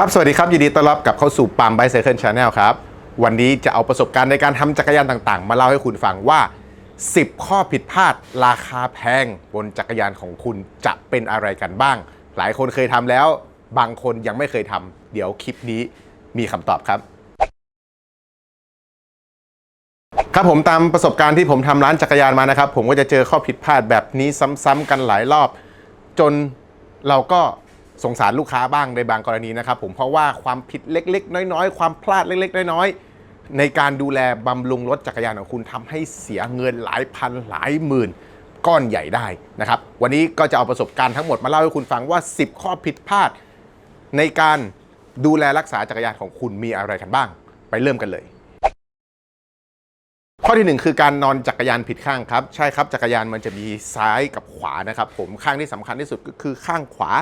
ครับ สวัสดีครับ ยินดีต้อนรับกลับเข้าสู่ปามไบเซ c คิลชาแนลครับ วันนี้จะเอาประสบการณ์ในการทำจักรยานต่างๆ มาเล่าให้คุณฟังว่า 10 ข้อผิดพลาด ราคาแพง บนจักรยานของคุณจะเป็นอะไรกันบ้าง หลายคนเคยทำแล้ว บางคนยังไม่เคยทำเดี๋ยวคลิปนี้มีคำตอบครับ ครับผมตามประสบการณ์ที่ผมทำร้านจักรยานมานะครับ ผมก็จะเจอข้อผิดพลาดแบบนี้ซ้ำๆกันหลายรอบ จนเราก็ สงสารลูกค้าบ้างในบางกรณีนะครับผมเพราะว่าความผิดเล็ก ๆ น้อยๆ ความพลาดเล็ก ๆ น้อยๆ ในการดูแลบำรุงรถจักรยานของคุณทำให้เสียเงินหลายพันหลายหมื่น ก้อนใหญ่ได้นะครับวันนี้ก็จะเอาประสบการณ์ทั้งหมดมาเล่าให้คุณฟังว่า 10 ข้อผิดพลาด ในการดูแลรักษาจักรยานของคุณมีอะไรกันบ้าง ไปเริ่มกันเลยข้อที่หนึ่งคือการนอนจักรยานผิดข้างครับ ใช่ครับจักรยานมันจะมีซ้ายกับขวานะครับผมข้างที่สำคัญที่สุดก็คือข้างขวา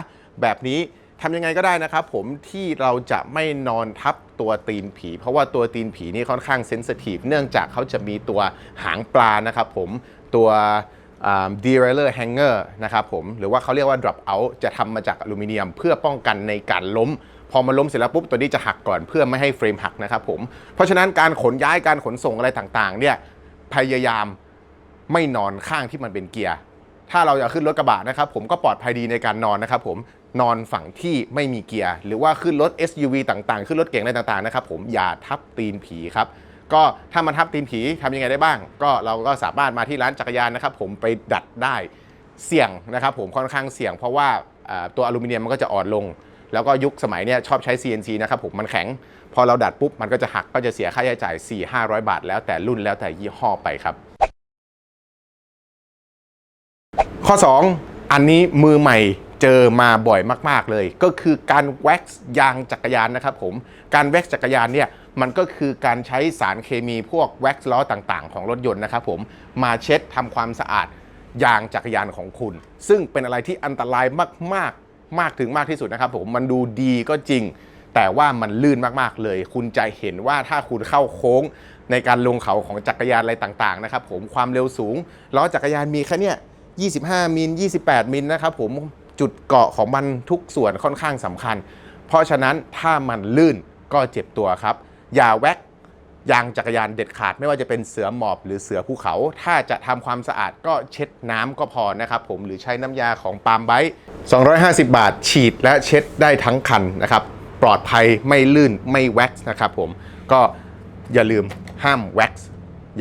แบบนี้ทำยังไงก็ได้นะครับผมที่เราจะไม่นอนทับตัวตีนผี เพราะว่าตัวตีนผีนี่ค่อนข้างเซนซิทีฟเนื่องจากเขาจะมีตัวหางปลานะครับผมตัว derailleur hanger นะครับผมหรือว่าเขาเรียกว่า drop out จะทำมาจากอลูมิเนียม เพื่อป้องกันในการล้ม พอมันล้มเสร็จแล้วปุ๊บตัวนี้จะหักก่อนเพื่อไม่ให้เฟรมหักนะครับผมเพราะฉะนั้นการขนย้ายการขนส่งอะไรต่างๆเนี่ยพยายามไม่นอนข้างที่มันเป็นเกียร์ ถ้าเราจะขึ้นรถกระบะนะครับผมก็ปลอดภัยดีในการนอนนะครับผมนอนฝั่งที่ไม่มีเกียร์ หรือว่าขึ้นรถ SUV ต่างๆ ขึ้นรถเก๋งอะไรต่างๆนะครับผมอย่าทับตีนผีครับก็ถ้ามันทับตีนผีทำยังไงได้บ้าง ก็เราก็สามารถมาที่ร้านจักรยานนะครับผมไปดัดได้เสี่ยงนะครับผมค่อนข้างเสี่ยง เพราะว่าอ่าตัวอลูมิเนียมมันก็จะอ่อนลง แล้วก็ยุคสมัยเนี้ยชอบใช้ CNC นะครับผมมันแข็ง พอเราดัดปุ๊บมันก็จะหักก็จะเสียค่าใช้จ่าย 4 500 บาท แล้วแต่รุ่นแล้วแต่ยี่ห้อไปครับ ข้อ 2 อันนี้มือใหม่เจอมาบ่อยมาก ๆเลย ก็คือการแว็กซ์ยางจักรยานนะครับผมการแว็กซ์จักรยานเนี่ยมันก็คือการใช้สารเคมีพวกแว็กซ์ล้อต่างๆ ของรถยนต์นะครับผมมาเช็ดทำความสะอาดยางจักรยานของคุณ ซึ่งเป็นอะไรที่อันตรายมากๆ มากถึงมากที่สุดนะครับผมมันดูดีก็จริง แต่ว่ามันลื่นมากๆเลย คุณจะเห็นว่าถ้าคุณเข้าโค้งในการลงเขาของจักรยานอะไรต่างๆนะครับผมความเร็วสูงล้อจักรยานมีแค่เนี้ย 25 มิล 28 มิลนะครับผมจุดเกาะของมันทุกส่วนค่อนข้างสำคัญ เพราะฉะนั้นถ้ามันลื่นก็เจ็บตัวครับ อย่าแว็กยางจักรยานเด็ดขาดไม่ว่าจะเป็นเสือหมอบหรือเสือภูเขา ถ้าจะทำความสะอาดก็เช็ดน้ำก็พอนะครับผมหรือใช้น้ำยาของปาล์มไบต์250 บาทฉีดและเช็ดได้ทั้งคันนะครับ ปลอดภัยไม่ลื่นไม่แว็กซ์นะครับผมก็อย่าลืมห้ามแว็กซ์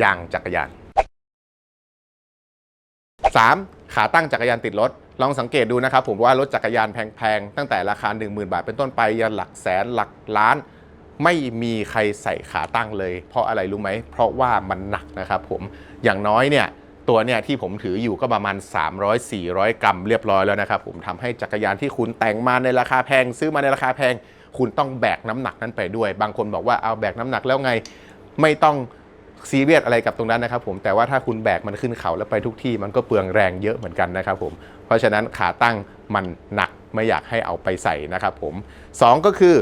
ยางจักรยาน 3. ขาตั้งจักรยานติดรถ ลองสังเกตดูนะครับผมว่ารถจักรยานแพงๆ ตั้งแต่ราคา 10,000 บาท เป็นต้นไปยันหลักแสนหลักล้าน ไม่มีใครใส่ขาตั้งเลย เพราะอะไรรู้ไหม เพราะว่ามันหนักนะครับผมอย่างน้อยเนี่ยตัวเนี่ยที่ผมถืออยู่ก็ประมาณ 300-400 กรัมเรียบร้อยแล้วนะครับผมทำให้จักรยานที่คุณแต่งมาในราคาแพง ซื้อมาในราคาแพง คุณต้องแบกน้ำหนักนั้นไปด้วย บางคนบอกว่าเอาแบกน้ำหนักแล้วไงไม่ต้อง ซีเรียสอะไรกับตรงนั้นนะครับผมแต่ว่าถ้าคุณแบกมันขึ้นเขาแล้วไปทุกที่มันก็เปลืองแรงเยอะเหมือนกันนะครับผมเพราะฉะนั้นขาตั้งมันหนักไม่อยากให้เอาไปใส่นะครับผมสองก็คือ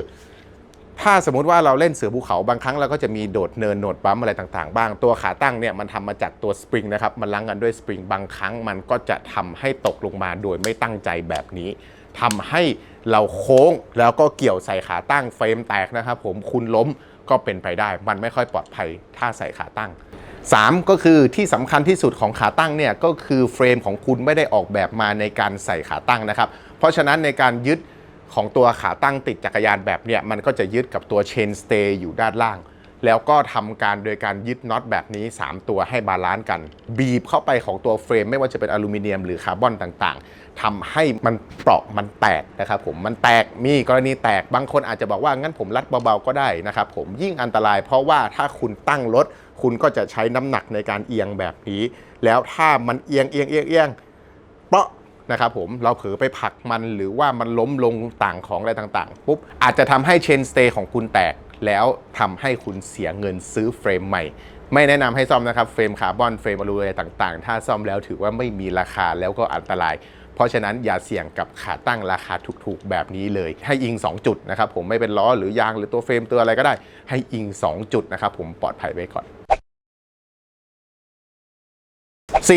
ถ้าสมมุติว่าเราเล่นเสือภูเขาบางครั้งเราก็จะมีโดดเนินโหนดบัมอะไรต่างๆ บ้าง ตัวขาตั้งเนี่ยมันทำมาจากตัวสปริงนะครับ มันลังกันด้วยสปริงบางครั้งมันก็จะทำให้ตกลงมาโดยไม่ตั้งใจแบบนี้ทำให้เราโค้งแล้วก็เกี่ยวใส่ขาตั้งเฟรมแตกนะครับผมคุณล้ม ก็เป็นไปได้ มันไม่ค่อยปลอดภัยถ้าใส่ขาตั้ง 3 ก็คือที่สำคัญที่สุดของขาตั้งเนี่ยก็คือเฟรมของคุณไม่ได้ออกแบบมาในการใส่ขาตั้งนะครับ เพราะฉะนั้นในการยึดของตัวขาตั้งติดจักรยานแบบเนี่ยมันก็จะยึดกับตัวเชนสเตย์อยู่ด้านล่าง แล้วก็ทำการโดยการยึดน็อตแบบนี้ 3 ตัวให้บาลานซ์กัน บีบเข้าไปของตัวเฟรม ไม่ว่าจะเป็นอลูมิเนียมหรือคาร์บอนต่างๆทำให้มันเปราะมันแตกนะครับผมมันแตกมีกรณีแตกบางคนอาจจะบอกว่างั้นผมรัดเบาๆก็ได้นะครับผมยิ่งอันตรายเพราะว่าถ้าคุณตั้งรถ คุณก็จะใช้น้ำหนักในการเอียงแบบนี้ แล้วถ้ามันเอียงเอียงเอียงเอียงเปาะนะครับผมเราเผลอไปผลักมันหรือว่ามันล้มลงต่างของอะไรต่างๆปุ๊บอาจจะทำให้เชนสเตย์ของคุณแตก แล้วทำให้คุณเสียเงินซื้อเฟรมใหม่ ไม่แนะนำให้ซ่อมนะครับ เฟรมคาร์บอนเฟรมอลูมิเนียมต่างๆ ถ้าซ่อมแล้วถือว่าไม่มีราคาแล้วก็อันตราย เพราะฉะนั้นอย่าเสี่ยงกับขาตั้งราคาถูกๆ แบบนี้เลย ให้อิง 2 จุดนะครับผมไม่เป็นล้อหรือยางหรือตัวเฟรมตัวอะไรก็ได้ ให้อิง 2 จุดนะครับผมปลอดภัยไว้ก่อน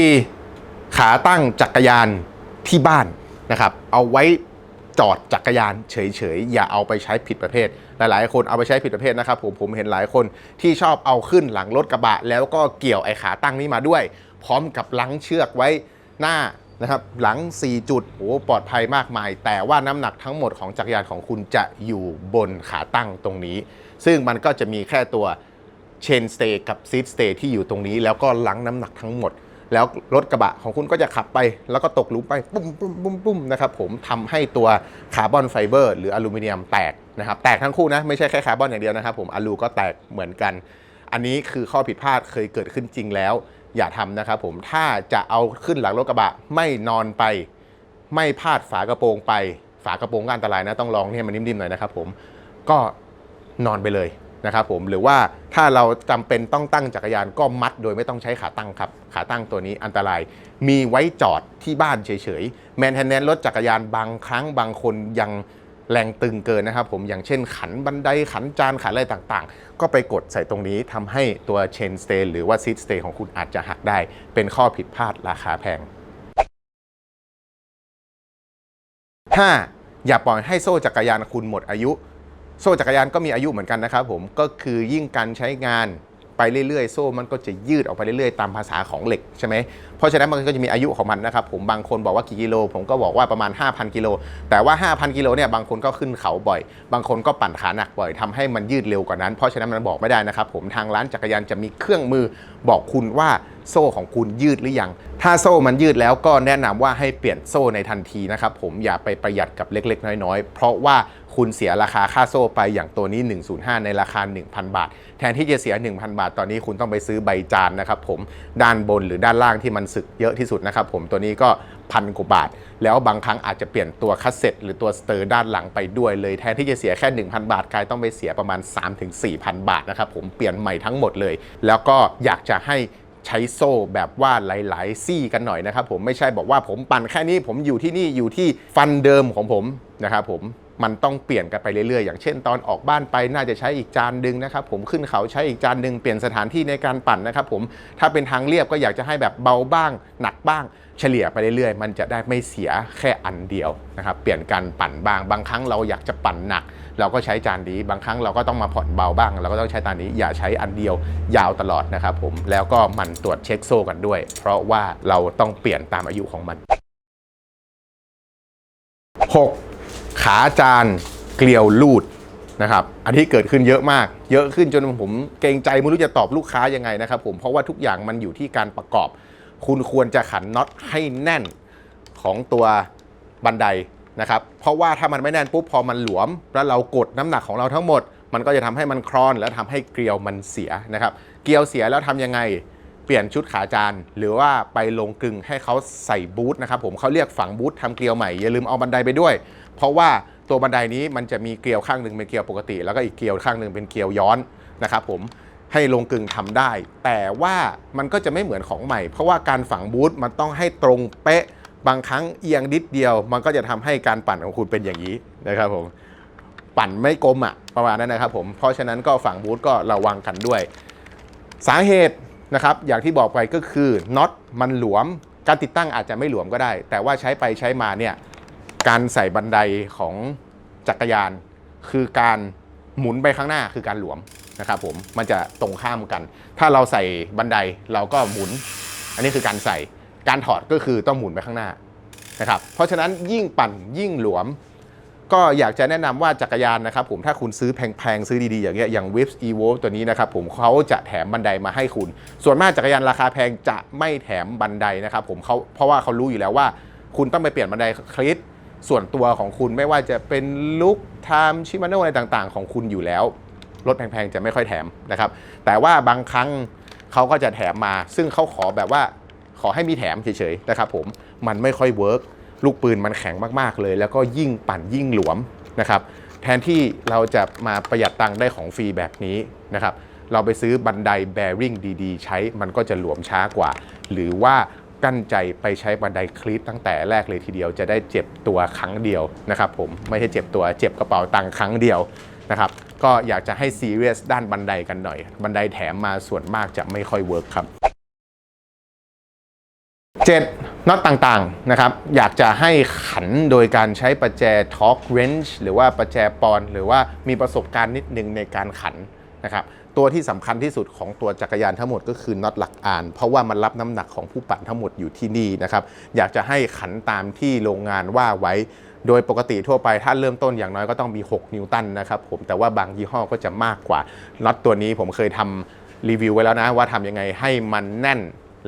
4. ขาตั้งจักรยานที่บ้านนะครับเอาไว้ จอดจักรยานเฉยๆ อย่าเอาไปใช้ผิดประเภท หลายๆ คนเอาไปใช้ผิดประเภทนะครับผมผมเห็นหลายคนที่ชอบเอาขึ้นหลังรถกระบะ แล้วก็เกี่ยวไอ้ขาตั้งนี้มาด้วย พร้อมกับลังเชือกไว้หน้านะครับหลัง 4 จุดโอ้ปลอดภัยมากมาย แต่ว่าน้ำหนักทั้งหมดของจักรยานของคุณจะอยู่บนขาตั้งตรงนี้ ซึ่งมันก็จะมีแค่ตัวเชนสเตย์กับซีดสเตย์ที่อยู่ตรงนี้ แล้วก็ลังน้ำหนักทั้งหมด แล้วรถกระบะของคุณก็จะขับไป แล้วก็ตกหลุมไปปุ้มปุ้มปุ้มปุ้มนะครับผมทำให้ตัวคาร์บอนไฟเบอร์หรืออลูมิเนียมแตกนะครับแตกทั้งคู่นะไม่ใช่แค่คาร์บอนอย่างเดียวนะครับผมอลูก็แตกเหมือนกัน อันนี้คือข้อผิดพลาดเคยเกิดขึ้นจริงแล้ว อย่าทำนะครับผมถ้าจะเอาขึ้นหลังรถกระบะไม่นอนไป ไม่พาดฝากระโปรงไป ฝากระโปรงก็อันตรายนะต้องลองให้มันนิ่มๆหน่อยนะครับผมก็นอนไปเลย นะครับผมหรือว่าถ้าเราจำเป็นต้องตั้งจักรยานก็มัดโดยไม่ต้องใช้ขาตั้งครับ ขาตั้งตัวนี้อันตราย มีไว้จอดที่บ้านเฉยๆแมนเทนแนนรถจักรยานบางครั้งบางคนยังแรงตึงเกินนะครับผมอย่างเช่นขันบันไดขันจานขันอะไรต่างๆ ก็ไปกดใส่ตรงนี้ทำให้ตัวเชนสเตย์หรือว่าซีดสเตย์ของคุณอาจจะหักได้ เป็นข้อผิดพลาดราคาแพง 5. อย่าปล่อยให้โซ่จักรยานคุณหมดอายุ โซ่จักรยานก็มีอายุเหมือนกันนะครับผมก็คือยิ่งการใช้งานไปเรื่อยๆ โซ่มันก็จะยืดออกไปเรื่อยๆ ตามภาษาของเหล็กใช่ไหมเพราะฉะนั้นมันก็จะมีอายุของมันนะครับผมบางคนบอกว่ากี่กิโล ผมก็บอกว่าประมาณ 5,000 กิโล แต่ว่า 5,000 กิโลเนี่ยบางคนก็ขึ้นเขาบ่อย บางคนก็ปั่นขาหนักบ่อยทำให้มันยืดเร็วกว่านั้น เพราะฉะนั้นมันบอกไม่ได้นะครับผมทางร้านจักรยานจะมีเครื่องมือบอกคุณว่า โซ่ของคุณยืดหรือยัง ถ้าโซ่มันยืดแล้วก็แนะนำว่าให้เปลี่ยนโซ่ในทันทีนะครับผมอย่าไปประหยัดกับเล็ก ๆ น้อยๆ เพราะว่าคุณเสียราคาค่าโซ่ไปอย่างตัวนี้ 105 ในราคา 1,000 บาท แทนที่จะเสีย 1,000 บาท ตอนนี้คุณต้องไปซื้อใบจานนะครับผมด้านบนหรือด้านล่างที่มันสึกเยอะที่สุดนะครับผมตัวนี้ก็พันกว่าบาท แล้วบางครั้งอาจจะเปลี่ยนตัวคัสเซ็ตหรือตัวสเตอร์ด้านหลังไปด้วยเลยแทนที่จะเสียแค่ 1,000 บาทกลายต้องไปเสียประมาณ 3-4,000 บาทนะครับผมเปลี่ยนใหม่ทั้งหมดเลย แล้วก็อยากจะให้ ใช้โซ่แบบว่าหลาย ๆ ซี่กันหน่อยนะครับผมไม่ใช่บอกว่าผมปั่นแค่นี้ผมอยู่ที่นี่อยู่ที่ฟันเดิมของผมนะครับผมมันต้องเปลี่ยนกันไปเรื่อย ๆ อย่างเช่น ตอนออกบ้านไปน่าจะใช้อีกจานดึงนะครับผมขึ้นเขาใช้อีกจานดึงเปลี่ยนสถานที่ในการปั่นนะครับผมถ้าเป็นทางเรียบก็อยากจะให้แบบเบาบ้าง หนักบ้าง เฉลี่ยไปเรื่อย ๆ มันจะได้ไม่เสียแค่อันเดียวนะครับเปลี่ยนการปั่นบ้างบางครั้งเราอยากจะปั่นหนัก เราก็ใช้จานนี้บางครั้งเราก็ต้องมาผ่อนเบาบ้าง เราก็ต้องใช้ตานนี้อย่าใช้อันเดียวยาวตลอดนะครับผมแล้วก็หมันตรวจเช็คโซ่กันด้วย เพราะว่าเราต้องเปลี่ยนตามอายุของมัน 6. ขาจานเกลียวลูดนะครับอันที่เกิดขึ้นเยอะมาก เยอะขึ้นจนผมเกรงใจไม่รู้จะตอบลูกค้ายังไงนะครับผมเพราะว่าทุกอย่างมันอยู่ที่การประกอบ คุณควรจะขันน็อตให้แน่นของตัวบันได นะครับเพราะว่าถ้ามันไม่แน่นปุ๊บพอมันหลวม แล้วเรากดน้ำหนักของเราทั้งหมด มันก็จะทำให้มันคลอน แล้วทำให้เกลียวมันเสียนะครับ เกลียวเสียแล้วทำยังไงเปลี่ยนชุดขาจานหรือว่าไปลงกลึงให้เขาใส่บูทนะครับผมเขาเรียกฝังบูททำเกลียวใหม่อย่าลืมเอาบันไดไปด้วย เพราะว่าตัวบันไดนี้มันจะมีเกลียวข้างหนึ่งเป็นเกลียวปกติ แล้วก็อีกเกลียวข้างหนึ่งเป็นเกลียวย้อนนะครับผมให้ลงกลึงทำได้ แต่ว่ามันก็จะไม่เหมือนของใหม่ เพราะว่าการฝังบูทมันต้องให้ตรงเป๊ะ บางครั้งเอียงนิดเดียว มันก็จะทำให้การปั่นของคุณเป็นอย่างนี้นะครับผมปั่นไม่กลมอะประมาณนั้นนะครับผมเพราะฉะนั้นก็ฝั่งบูทก็ระวังกันด้วย สาเหตุนะครับอย่างที่บอกไปก็คือน็อตมันหลวม การติดตั้งอาจจะไม่หลวมก็ได้ แต่ว่าใช้ไปใช้มาเนี่ยการใส่บันไดของจักรยาน คือการหมุนไปข้างหน้าคือการหลวมนะครับผมมันจะตรงข้ามกัน ถ้าเราใส่บันไดเราก็หมุน อันนี้คือการใส่ การถอดก็คือต้องหมุนไปข้างหน้านะครับเพราะฉะนั้นยิ่งปั่นยิ่งหลวม ก็อยากจะแนะนำว่าจักรยานนะครับผมถ้าคุณซื้อแพงๆ ซื้อดีๆ อย่างเงี้ยอย่าง w i p s Evo ตัวนี้นะครับผมเขาจะแถมบันไดมาให้คุณ ส่วนมากจักรยานราคาแพงจะไม่แถมบันไดนะครับผมเขาเพราะว่าเขารู้อยู่แล้วว่า คุณต้องไปเปลี่ยนบันไดคลิปส่วนตัวของคุณไม่ว่าจะเป็นลุกไทม์ชิมาโนอะไรต่างๆ ของคุณอยู่แล้วรถแพงๆ จะไม่ค่อยแถมนะครับ แต่ว่าบางครั้งเขาก็จะแถมมา ซึ่งเขาขอแบบว่า ขอให้มีแถมเฉยๆนะครับผมมันไม่ค่อยเวิร์กลูกปืนมันแข็งมากๆเลย แล้วก็ยิ่งปั่นยิ่งหลวมนะครับแทนที่เราจะมาประหยัดตังค์ได้ของฟรีแบบนี้นะครับเราไปซื้อบันไดแบริ่งดีๆ ใช้มันก็จะหลวมช้ากว่า หรือว่ากั้นใจไปใช้บันไดคลีปตั้งแต่แรกเลยทีเดียวจะได้เจ็บตัวครั้งเดียวนะครับผมไม่ใช่เจ็บตัวเจ็บกระเป๋าตังค์ครั้งเดียวนะครับก็อยากจะให้ซีเรียสด้านบันไดกันหน่อย บันไดแถมมาส่วนมากจะไม่ค่อยเวิร์กครับ 7. น็อตต่างๆนะครับอยากจะให้ขันโดยการใช้ประแจ torque wrench หรือว่าประแจปอน หรือว่ามีประสบการณ์นิดนึงในการขันนะครับตัวที่สำคัญที่สุดของตัวจักรยานทั้งหมดก็คือน็อตหลักอ่าน เพราะว่ามันรับน้ำหนักของผู้ปั่นทั้งหมดอยู่ที่นี่นะครับอยากจะให้ขันตามที่โรงงานว่าไว้ โดยปกติทั่วไปถ้าเริ่มต้นอย่างน้อยก็ต้องมี 6 นิวตันนะครับผมแต่ว่าบางยี่ห้อก็จะมากกว่าน็อตตัวนี้ผมเคยทำรีวิวไว้แล้วนะว่าทำยังไงให้มันแน่น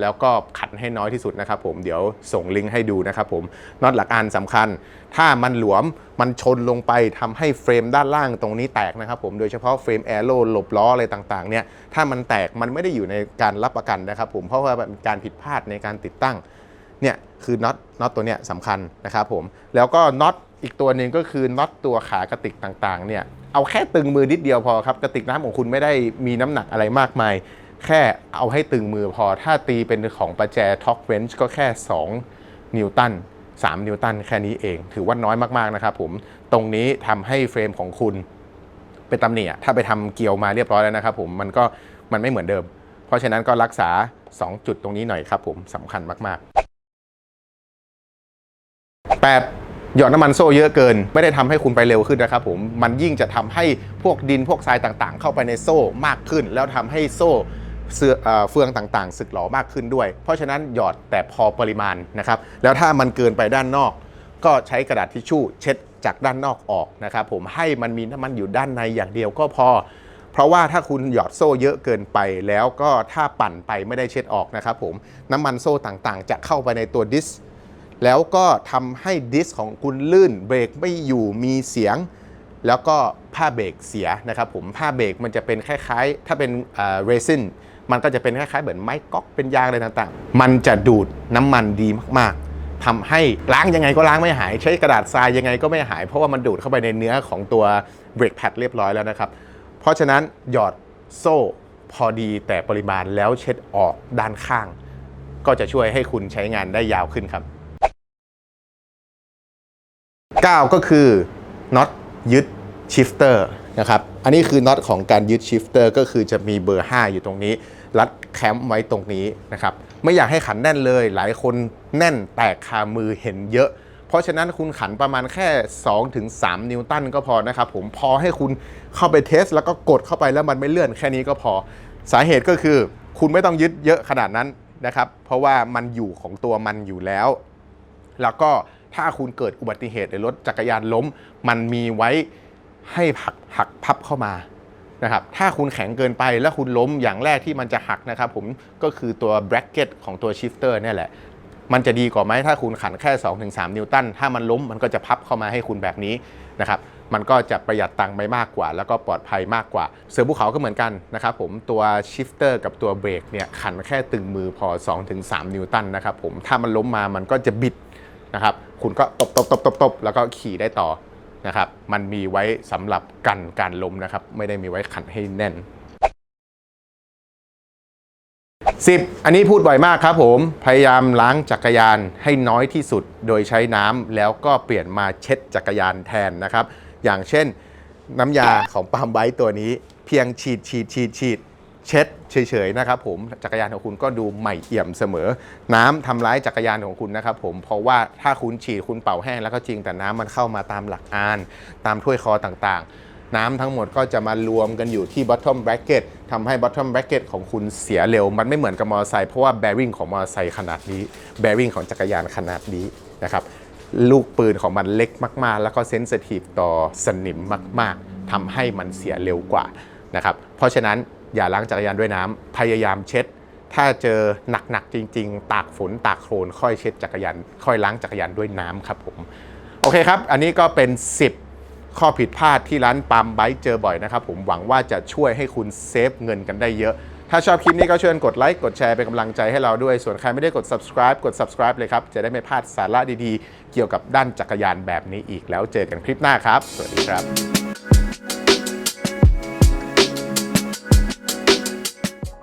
แล้วก็ขันให้น้อยที่สุดนะครับผมเดี๋ยวส่งลิงก์ให้ดูนะครับผมน็อตหลักอันสำคัญ ถ้ามันหลวมมันชนลงไปทำให้เฟรมด้านล่างตรงนี้แตกนะครับผมโดยเฉพาะเฟรมแอโร่หลบล้ออะไรต่างๆเนี่ยถ้ามันแตกมันไม่ได้อยู่ในการรับประกันนะครับผมเพราะว่ามันเป็นการผิดพลาดในการติดตั้งเนี่ยคือน็อตน็อตตัวเนี้ยสำคัญนะครับผมแล้วก็น็อตอีกตัวหนึ่งก็คือน็อตตัวขากระติกต่างๆเนี่ยเอาแค่ตึงมือนิดเดียวพอครับกระติกน้ำของคุณไม่ได้มีน้ำหนักอะไรมากมาย แค่เอาให้ตึงมือพอถ้าตีเป็นของประแจท็อกเวนช์ก็แค่ 2 นิวตัน3 นิวตันแค่นี้เอง ถือว่าน้อยมาก ๆ นะครับผม ตรงนี้ทำให้เฟรมของคุณเป็นตำหนิอะถ้าไปทำเกลียวมาเรียบร้อยแล้วนะครับผมมันก็มันไม่เหมือนเดิม เพราะฉะนั้นก็รักษา 2 จุดตรงนี้หน่อยครับผมสำคัญมาก ๆ 8หยอดน้ำมันโซ่เยอะเกิน ไม่ได้ทำให้คุณไปเร็วขึ้นนะครับผม มันยิ่งจะทำให้พวกดินพวกทรายต่างๆ เข้าไปในโซ่มากขึ้น แล้วทำให้โซ่ เสือเอ่อเฟืองต่างๆ สึกหรอมากขึ้นด้วย เพราะฉะนั้นหยอดแต่พอปริมาณนะครับ แล้วถ้ามันเกินไปด้านนอก ก็ใช้กระดาษทิชชู่เช็ดจากด้านนอกออกนะครับ ผมให้มันมีน้ำมันอยู่ด้านในอย่างเดียวก็พอ เพราะว่าถ้าคุณหยอดโซ่เยอะเกินไปแล้วก็ถ้าปั่นไปไม่ได้เช็ดออกนะครับผมน้ำมันโซ่ต่างๆ จะเข้าไปในตัวดิสแล้วก็ทำให้ดิสของคุณลื่นเบรกไม่อยู่มีเสียงแล้วก็ผ้าเบรกเสียนะครับผมผ้าเบรกมันจะเป็นคล้ายๆ ถ้าเป็นเรซิน มันก็จะเป็นคล้ายๆเหมือนไม้ก๊อกเป็นยางอะไรต่างๆ มันจะดูดน้ำมันดีมากๆทำให้ล้างยังไงก็ล้างไม่หาย ใช้กระดาษทรายยังไงก็ไม่หาย เพราะว่ามันดูดเข้าไปในเนื้อของตัวเบรกแพดเรียบร้อยแล้วนะครับ เพราะฉะนั้นหยอดโซ่พอดีแต่ปริมาณแล้วเช็ดออกด้านข้าง ก็จะช่วยให้คุณใช้งานได้ยาวขึ้นครับ 9 ก็คือน็อตยึดชิฟเตอร์นะครับ อันนี้คือน็อตของการยึดชิฟเตอร์ก็คือจะมีเบอร์ 5 อยู่ตรงนี้ รัดแคมป์ไว้ตรงนี้นะครับ ไม่อยากให้ขันแน่นเลย หลายคนแน่นแตกคามือเห็นเยอะ เพราะฉะนั้นคุณขันประมาณแค่ 2-3 นิวตันก็พอนะครับผมพอให้คุณเข้าไปเทส แล้วก็กดเข้าไปแล้วมันไม่เลื่อนแค่นี้ก็พอ สาเหตุก็คือ คุณไม่ต้องยึดเยอะขนาดนั้นนะครับ เพราะว่ามันอยู่ของตัวมันอยู่แล้ว แล้วก็ถ้าคุณเกิดอุบัติเหตุหรือรถจักรยานล้ม มันมีไว้ ให้หักหักพับเข้ามานะครับถ้าคุณแข็งเกินไปแล้วคุณล้มอย่างแรกที่มันจะหักนะครับผมก็คือตัว bracket ของตัว shifter เนี่ยแหละ มันจะดีกว่าไหมถ้าคุณขันแค่ 2-3 นิวตัน ถ้ามันล้มมันก็จะพับเข้ามาให้คุณแบบนี้นะครับมันก็จะประหยัดตังค์ไปมากกว่า แล้วก็ปลอดภัยมากกว่า เสือภูเขาก็เหมือนกันนะครับผมตัวชิฟเตอร์กับตัวเบรกเนี่ยขันแค่ตึงมือพอ 2-3 นิวตันนะครับผมถ้ามันล้มมามันก็จะบิดนะครับคุณก็ตบตบตบตบตบแล้วก็ขี่ได้ต่อ นะครับ มันมีไว้สำหรับกันการล้มนะครับ ไม่ได้มีไว้ขันให้แน่น 10 อันนี้พูดบ่อยมากครับผม พยายามล้างจักรยานให้น้อยที่สุด โดยใช้น้ำแล้วก็เปลี่ยนมาเช็ดจักรยานแทนนะครับ อย่างเช่นน้ำยาของปาล์มไบต์ตัวนี้ เพียงฉีดฉีดฉีดฉีด เช็ดเฉยๆนะครับผมจักรยานของคุณก็ดูใหม่เอี่ยมเสมอ น้ำทำร้ายจักรยานของคุณนะครับผมเพราะว่าถ้าคุณฉีดคุณเป่าแห้งแล้วก็จริงแต่น้ำมันเข้ามาตามหลักอาน ตามถ้วยคอต่างๆ น้ำทั้งหมดก็จะมารวมกันอยู่ที่ bottom bracket ทำให้ bottom bracket ของคุณเสียเร็ว มันไม่เหมือนกับมอเตอร์ไซค์เพราะว่า bearing ของมอเตอร์ไซค์ขนาดนี้ bearing ของจักรยานขนาดนี้นะครับลูกปืนของมันเล็กมาก ๆ แล้วก็เซนซิทีฟต่อสนิมมาก ๆทำให้มันเสียเร็วกว่านะครับเพราะฉะนั้น อย่าล้างจักรยานด้วยน้ำพยายามเช็ด ถ้าเจอหนักๆจริง ๆ ตากฝนตากโคลนค่อยเช็ดจักรยานค่อยล้างจักรยานด้วยน้ำครับผมโอเคครับ อันนี้ก็เป็น 10 ข้อผิดพลาดที่ร้านปั๊มไบค์เจอบ่อยนะครับผมหวังว่าจะช่วยให้คุณเซฟเงินกันได้เยอะถ้าชอบคลิปนี้ก็เชิญกดไลค์กดแชร์เป็นกำลังใจให้เราด้วย ส่วนใครไม่ได้กด subscribe กด subscribe เลยครับ จะได้ไม่พลาดสาระดีๆ เกี่ยวกับด้านจักรยานแบบนี้อีกแล้วเจอกันคลิปหน้าครับ สวัสดีครับ